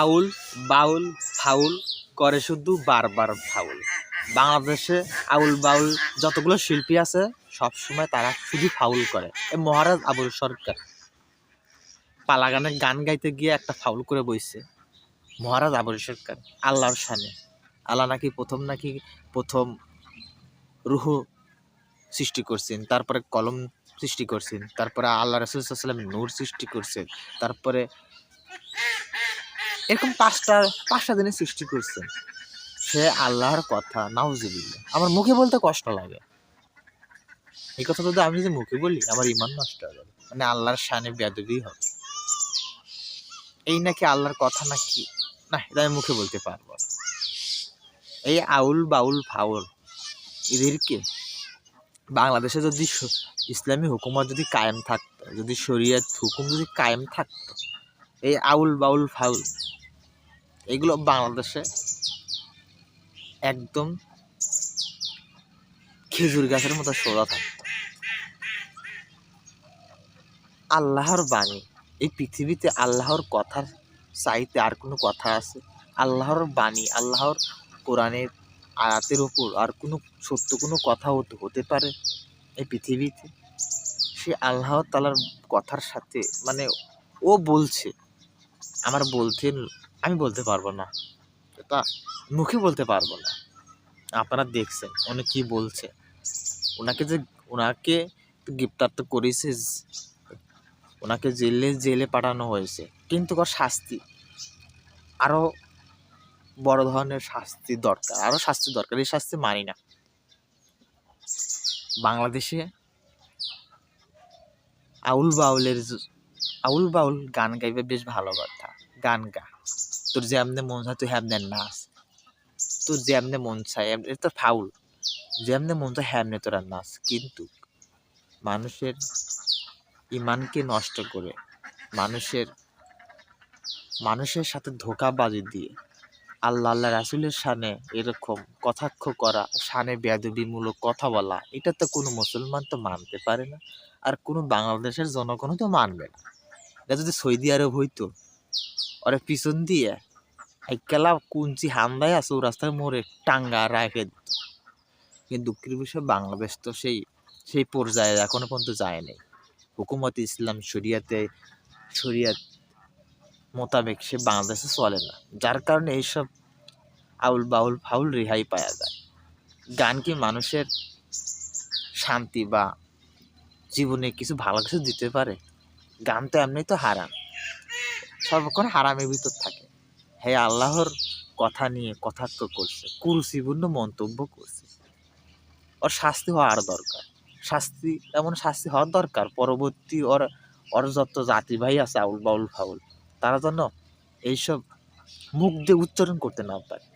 আউল, বাউল, foul করে শুধু বারবার ফাউল। বাংলাদেশে আউল, বাউল যতগুলো শিল্পী আছে, সব সময় তারা শুধু ফাউল করে। এই মহারাজ আবুল সরকার পালাগানে গান গাইতে গিয়ে একটা ফাউল করে বইছে। মহারাজ আবুল সরকার, আল্লাহর শানে। আল্লাহ নাকি প্রথম নাকি প্রথম রুহ সৃষ্টি করছেন, তারপরে কলম সৃষ্টি করছেন, তারপরে আল্লাহ রসুলাম নূর সৃষ্টি করছেন, তারপরে এরকম পাঁচটা পাঁচটা দিনে সৃষ্টি করছেন সে আল্লাহর কথা, নাউজুবিল্লাহ। আমার মুখে বলতে কষ্ট লাগে। এই কথা যদি আমি যদি মুখে বলি, আমার ইমান নষ্ট হয়ে যাবে। মানে আল্লাহর শানে বেদবি হবে। এই নাকি আল্লাহর কথা নাকি? না, এটা আমি মুখে বলতে পারব না। এই আউল বাউল ফাউল, এদেরকে বাংলাদেশে যদি ইসলামী হুকুমত যদি কায়েম থাকতো, যদি শরিয়ত হুকুম যদি কায়েম থাকতো, এই আউল বাউল ফাউল এগুলো বাংলাদেশে একদম খেজুর গাছের মতো সোজা থাকতো আল্লাহর বাণী। এই পৃথিবীতে আল্লাহর কথার চাইতে আর কোনো কথা আছে? আল্লাহর বাণী, আল্লাহর কোরআনের আয়াতের ওপর আর কোনো সত্য কোনো কথা হতে হতে পারে এই পৃথিবীতে? সে আল্লাহ তালার কথার সাথে মানে ও বলছে, আমার বলতে আমি বলতে পারব না। এটা মুখে বলতে পারব না। আপনারা দেখছেন উনি কি বলছে। ওনাকে যে ওনাকে গ্রেপ্তার তো করেছে। ওনাকে জেলে জেলে পাঠানো হয়েছে। কিন্তু ওর শাস্তি আরও বড় ধরনের শাস্তি দরকার। আরও শাস্তি দরকার এই শাস্তি মানি না। বাংলাদেশে আউল বাউলের আউল বাউল গান গাইবে বেশ ভালো কথা। গান গা। তোর যেমনে মন চায়, তুই হেমনে নাচ তোর যেমনে মন চায় এটা তো ফাউল। যেমনে মন চায় হেমনে তোরা নাচ কিন্তু মানুষের ইমানকে নষ্ট করে, মানুষের মানুষের সাথে ধোকাবাজি দিয়ে আল্লাহ আল্লাহ রাসুলের সানে এরকম কথাক্ষ করা সানে বেয়াদবিমূলক কথা বলা, এটা তো কোনো মুসলমান তো মানতে পারে না। আর কোনো বাংলাদেশের জনগণও তো মানবে না। এটা যদি সৌদি আরব হইতো ওরে পিছন দিয়ে। একলা কুঞ্চি হামদায় আছে রাস্তায় মোড়ে টাঙ্গা রাখে দিত। কিন্তু দুঃখের বিষয় বাংলাদেশ তো সেই সেই পর্যায়ে, এখনও পর্যন্ত যায় নাই। হুকুমত ইসলাম শরিয়াতে, শরিয়াত মোতাবেক সে বাংলাদেশে চলে না। যার কারণে এইসব আউল বাউল ফাউল রেহাই পাওয়া যায়। গান কি মানুষের শান্তি বা জীবনে কিছু ভালো কিছু দিতে পারে? গান তো এমনি তো হারাম। সর্বক্ষণ হারামের ভিতর থাকে। হে আল্লাহর কথা নিয়ে কথাক্য করছে, কুরুচিপূর্ণ মন্তব্য করছে। ওর শাস্তি হওয়ার দরকার। শাস্তি, এমন শাস্তি হওয়ার দরকার। পরবর্তী ওর ওর যত জাতি ভাই আছে আউল বাউল ফাউল, তারা যেন এইসব মুখ দিয়ে উচ্চারণ করতে না পারে।